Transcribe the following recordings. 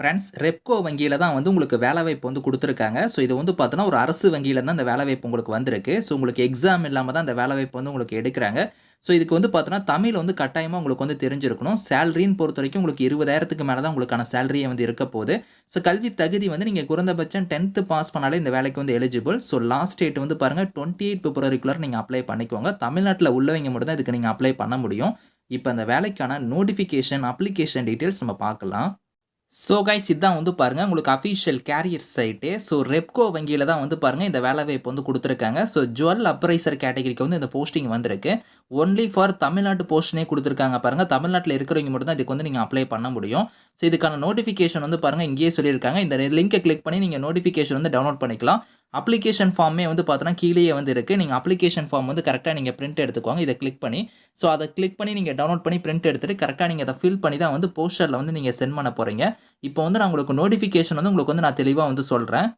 Friends Repco வங்கியில தான் வந்து உங்களுக்கு வேலைவாய்ப்பு வந்து கொடுத்துருக்காங்க ஸோ இது வந்து பார்த்தோன்னா, ஒரு அரசு வங்கியில் தான் இந்த வேலைவாய்ப்பு உங்களுக்கு வந்திருக்கு. ஸோ உங்களுக்கு எக்ஸாம் இல்லாமல் தான் இந்த வேலைவாய்ப்பு வந்து உங்களுக்கு எடுக்கிறாங்க ஸோ இதுக்கு வந்து பார்த்தோன்னா, தமிழ் வந்து கட்டாயமாக உங்களுக்கு வந்து தெரிஞ்சிருக்கணும். சேலரின்னு பொறுத்தவரைக்கும் உங்களுக்கு இருபதாயிரத்துக்கு மேலே தான் உங்களுக்கான சேலரியே வந்து இருக்க போகுது ஸோ கல்வி தகுதி வந்து நீங்கள் குறைந்தபட்சம் 10த் பாஸ் பண்ணாலே இந்த வேலைக்கு வந்து எலிஜிபிள். ஸோ லாஸ்ட் டேட் வந்து பாருங்கள் டுவெண்ட்டி எயிட் பிப்ரவரிக்குள்ளே நீங்கள் அப்ளை பண்ணிக்கோங்க. தமிழ்நாட்டில் உள்ளவங்க மட்டும் தான் இதுக்கு நீங்கள் அப்ளை பண்ண முடியும். இப்போ அந்த வேலைக்கான நோட்டிஃபிகேஷன், அப்ளிகேஷன் டீட்டெயில்ஸ் நம்ம பார்க்கலாம். ஸோ கைஸ் இதான் வந்து பாருங்கள் உங்களுக்கு official career site. So Repco வங்கியில் தான் வந்து பாருங்கள் இந்த வேலை வாய்ப்பு வந்து கொடுத்துருக்காங்க ஸோ ஜுவல் அப்ரைசர் கேட்டகரிக்கு வந்து இந்த போஸ்டிங் வந்திருக்கு. ஒன்லி ஃபார் தமிழ்நாட்டு போஸ்டினே கொடுத்துருக்காங்க பாருங்க. தமிழ்நாட்டில் இருக்கிறவங்க மட்டும் தான் இதுக்கு வந்து நீங்கள் அப்ளை பண்ண முடியும். ஸோ இதுக்கான நோட்டிஃபிகேஷன் வந்து பாருங்க இங்கேயே சொல்லியிருக்காங்க. இந்த லிங்கை கிளிக் பண்ணி நீங்கள் நோட்டிஃபிகேஷன் வந்து டவுன்லோட் பண்ணிக்கலாம். அப்ளிகேஷன் ஃபார்மே வந்து பார்த்தோன்னா, கீழேயே வந்து இருக்குது நீங்கள் அப்ளிகேஷன் ஃபார்ம் வந்து கரெக்டாக நீங்கள் பிரிண்ட் எடுத்துக்கோங்க. இதை கிளிக் பண்ணி. ஸோ அதை கிளிக் பண்ணி நீங்கள் டவுன்லோட் பண்ணி பிரிண்ட் எடுத்துகிட்டு கரெக்டாக நீங்கள் அதை ஃபில் பண்ணி தான் வந்து போஸ்டரில் வந்து நீங்கள் சென்ட் பண்ண போகிறீங்க இப்போ வந்து நான் உங்களுக்கு நோட்டிஃபிகேஷன் வந்து உங்களுக்கு வந்து நான் தெளிவாக வந்து சொல்கிறேன்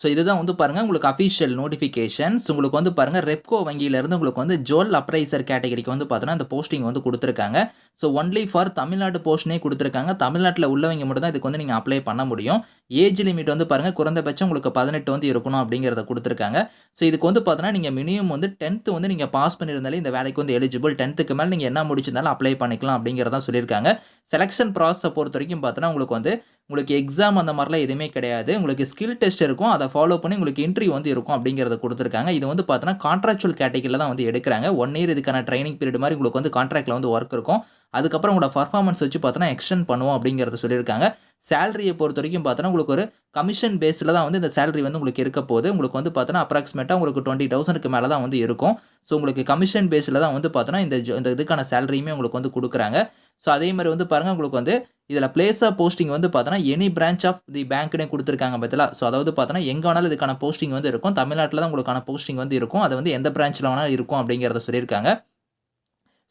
ஸோ இதுதான் வந்து பாருங்கள் உங்களுக்கு அஃபிஷியல் நோட்டிஃபிகேஷன்ஸ். உங்களுக்கு வந்து பாருங்கள் ரெப்கோ வங்கியிலேருந்து உங்களுக்கு வந்து ஜுவல் அப்ரைசர் கேட்டகரிக்கு வந்து பார்த்தோன்னா, இந்த போஸ்டிங் வந்து கொடுத்துருக்காங்க ஸோ ஒன்லி ஃபார் தமிழ்நாடு போஸ்டினே கொடுத்துருக்காங்க தமிழ்நாட்டில் உள்ளவங்க மட்டும் தான் இதுக்கு வந்து நீங்கள் அப்ளை பண்ண முடியும். ஏஜ் லிமிட் வந்து பாருங்கள் குறைந்தபட்சம் உங்களுக்கு 18 வந்து இருக்கணும் அப்படிங்கிறத கொடுத்துருக்காங்க ஸோ இதுக்கு வந்து பார்த்தோன்னா, நீங்கள் மினிமம் வந்து 10த் வந்து நீங்கள் பாஸ் பண்ணியிருந்தாலே இந்த வேலைக்கு வந்து எலிஜிபிள். டென்த்துக்கு மேலே நீங்கள் என்ன முடிச்சிருந்தாலும் அப்ளை பண்ணிக்கலாம் அப்படிங்கிறதான் சொல்லியிருக்காங்க. செலக்ஷன் பொறுத்த வரைக்கும் பார்த்தோன்னா, உங்களுக்கு வந்து உங்களுக்கு எக்ஸாம் அந்த மாதிரிலாம் எதுவுமே கிடையாது. உங்களுக்கு ஸ்கில் டெஸ்ட் இருக்கும். அதை ஃபாலோ பண்ணி உங்களுக்கு இன்டர்வியூ வந்து இருக்கும் அப்படிங்கிறத கொடுத்துருக்காங்க இது வந்து பார்த்தோன்னா, கான்ட்ராக்சுவல் கேட்டகரில தான் வந்து எடுக்கிறாங்க ஒன் இயர் இதுக்கான ட்ரைனிங் பீரியட் மாதிரி உங்களுக்கு வந்து கான்ட்ராக்டில் வந்து ஒர்க் இருக்கும். அதுக்கப்புறம் உங்களோட பர்ஃபார்மன்ஸ் வச்சு பார்த்தோன்னா, எக்ஸ்டெண்ட் பண்ணுவோம் அப்படிங்கிறத சொல்லியிருக்காங்க. சேலரியை பொறுத்த வரைக்கும் பார்த்தோன்னா, உங்களுக்கு ஒரு கமிஷன் பேஸில் தான் வந்து இந்த சேலரி வந்து உங்களுக்கு இருக்க போது. உங்களுக்கு வந்து பார்த்தோன்னா, அப்ராக்சிமேட்டாக உங்களுக்கு டுவெண்ட்டி தௌசண்ட்க்கு மேலே தான் வந்து இருக்கும். ஸோ உங்களுக்கு கமிஷன் பேஸில் தான் வந்து பார்த்தோன்னா, இந்த இந்த இதுக்கான சேலரியுமே உங்களுக்கு வந்து கொடுக்குறாங்க ஸோ அதே மாதிரி வந்து பாருங்கள் உங்களுக்கு வந்து இதில் பிளேஸ் ஆஃப் போஸ்டிங் வந்து பார்த்தோன்னா, எனி பிரான்ச் ஆஃப் தி பேங்க்னே கொடுத்துருக்காங்க பார்த்தீங்களா? ஸோ அதாவது பார்த்தோன்னா, எங்கே வேணாலும் இதுக்கான போஸ்டிங் வந்து இருக்கும். தமிழ்நாட்டில் தான் உங்களுக்கான போஸ்டிங் வந்து இருக்கும். அது வந்து எந்த பிரான்ச்சில் வேணாலும் இருக்கும் அப்படிங்கிறத சொல்லியிருக்காங்க.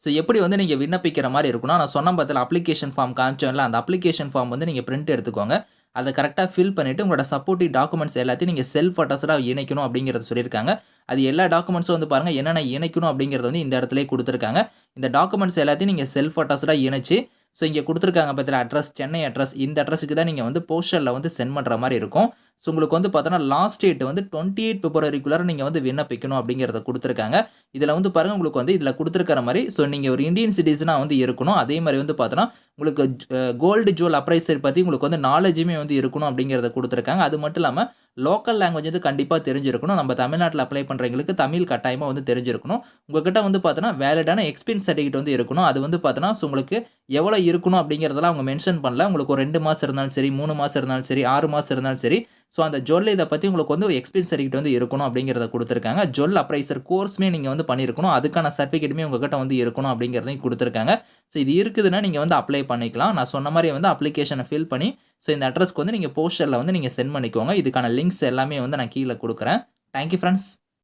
ஸோ எப்படி வந்து நீங்கள் விண்ணப்பிக்கிற மாதிரி இருக்கும்னா, நான் சொன்ன பார்த்தல அப்ளிகேஷன் ஃபார்ம் காமிச்சோம்ல அந்த அப்ளிகேஷன் ஃபார்ம் வந்து நீங்கள் பிரிண்ட் எடுத்துக்கோங்க. அதை கரெக்டாக ஃபில் பண்ணிவிட்டு உங்களோட சப்போர்ட்டிவ் டாக்குமெண்ட்ஸ் எல்லாத்தையும் நீங்கள் செல்ஃப் அட்டஸ்டாக இணைக்கணும் அப்படிங்கிறத சொல்லியிருக்காங்க. அது எல்லா டாக்குமெண்ட்ஸும் வந்து பாருங்கள் என்னென்ன இணைக்கணும் அப்படிங்கிறத வந்து இந்த இடத்திலேயே கொடுத்துருக்காங்க இந்த டாக்குமெண்ட்ஸ் எல்லாத்தையும் நீங்கள் செல்ஃப் அட்டஸ்டாக இணைச்சு, ஸோ இங்கே கொடுத்துருக்காங்க பார்த்தீங்களா அட்ரஸ் சென்னை அட்ரஸ். இந்த அட்ரஸ்க்கு தான் நீங்கள் வந்து போஸ்டரில் வந்து சென்ட் பண்ணுற மாதிரி இருக்கும். ஸோ உங்களுக்கு வந்து பார்த்தோன்னா, லாஸ்ட் டேட் வந்து 28 பிப்ரவரிக்குள்ளார நீங்கள் வந்து விண்ணப்பிக்கணும் அப்படிங்கிறத கொடுத்துருக்காங்க இதில் வந்து பாருங்க உங்களுக்கு வந்து இதில் கொடுத்துருக்கிற மாதிரி ஸோ நீங்கள் ஒரு இந்தியன் சிட்டிசனாக வந்து இருக்கணும். அதே மாதிரி வந்து பார்த்தோன்னா, உங்களுக்கு கோல்டு ஜுவல் அப்ரைசர் பற்றி உங்களுக்கு வந்து நாலேஜுமே வந்து இருக்கணும் அப்படிங்கிறத கொடுத்துருக்காங்க அது மட்டும் இல்லாமல் லோக்கல் லாங்குவேஜ் வந்து கண்டிப்பாக தெரிஞ்சிருக்கணும். நம்ம தமிழ்நாட்டில் அப்ளை பண்ணுறவங்களுக்கு தமிழ் கட்டாயமாக வந்து தெரிஞ்சிருக்கணும். உங்ககிட்ட வந்து பார்த்தோன்னா, வேலிடான எக்ஸ்பீரியன்ஸ் சர்டிஃபிகேட் வந்து இருக்கணும். அது வந்து பார்த்தோன்னா, ஸோ உங்களுக்கு எவ்வளோ இருக்கணும் அப்படிங்கிறதெல்லாம் அவங்க மென்ஷன் பண்ணல. உங்களுக்கு ஒரு ரெண்டு மாதம் இருந்தாலும் சரி, மூணு மாதம் இருந்தாலும் சரி, ஆறு மாதம் இருந்தாலும் சரி, ஸோ அந்த ஜொல் இதை பற்றி உங்களுக்கு வந்து எக்ஸ்பீரியன்ஸ் சர்டிஃபிகேட் வந்து இருக்கணும் அப்படிங்கிறத கொடுத்துருக்காங்க ஜுவல் அப்ரைசர் கோர்ஸுமே நீங்கள் வந்து பண்ணியிருக்கணும். அதுக்கான சர்டிஃபிகேட்டுமே உங்ககிட்ட வந்து இருக்கணும் அப்படிங்கிறதையும் கொடுத்துருக்காங்க ஸோ இது இருக்குதுன்னா நீங்கள் வந்து அப்ளை பண்ணிக்கலாம். நான் சொன்ன மாதிரி வந்து அப்ளிகேஷனை ஃபில் பண்ணி, ஸோ இந்த அட்ரஸ்க்கு வந்து நீங்கள் போஸ்டரில் வந்து நீங்கள் சென்ட் பண்ணிக்கோங்க. இதுக்கான லிங்க்ஸ் எல்லாமே வந்து நான் கீழே கொடுக்குறேன் தேங்க் யூ